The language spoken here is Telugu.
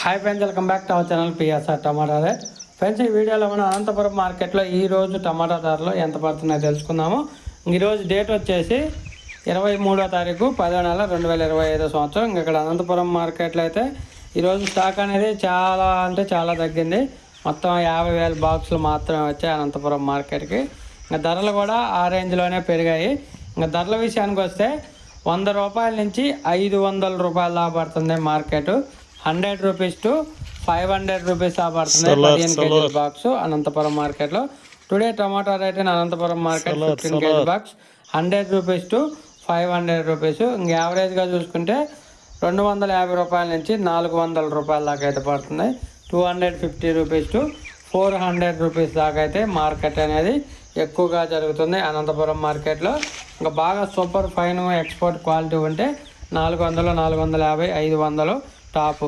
Hi friends welcome back to our channel PSR tomato rate friends ఈ వీడియోలో మనం అనంతపురం మార్కెట్లో ఈరోజు టమాటా ధరలు ఎంత పడుతున్నాయో తెలుసుకుందాము. ఈరోజు డేట్ వచ్చేసి ఇరవై మూడో తారీఖు పదో నెల రెండు వేల ఇరవై ఐదో సంవత్సరం. ఇంక ఇక్కడ అనంతపురం మార్కెట్లో అయితే ఈరోజు స్టాక్ అనేది చాలా అంటే చాలా తగ్గింది. మొత్తం యాభై వేల బాక్సులు మాత్రమే వచ్చాయి అనంతపురం మార్కెట్కి. ఇంకా ధరలు కూడా ఆ రేంజ్లోనే పెరిగాయి. ఇంకా ధరల విషయానికి వస్తే వంద రూపాయల నుంచి ఐదు వందల రూపాయలు దాకా పడుతుంది market. Hundred rupees to five hundred rupees పడుతుంది. పదిహేను కేజీ బాక్స్ అనంతపురం మార్కెట్లో. Today tomato rate in Anantapur market fifteen KG box. Hundred rupees to five hundred rupees. ఇంక యావరేజ్గా చూసుకుంటే రెండు వందల యాభై రూపాయల నుంచి నాలుగు వందల రూపాయల దాకా అయితే పడుతుంది. Two hundred fifty rupees to four hundred rupees దాకా అయితే మార్కెట్ అనేది ఎక్కువగా జరుగుతుంది అనంతపురం మార్కెట్లో. ఇంకా బాగా సూపర్ ఫైన్ ఎక్స్పోర్ట్ క్వాలిటీ ఉంటే నాలుగు వందలు నాలుగు వందల యాభై ఐదు వందలు टॉप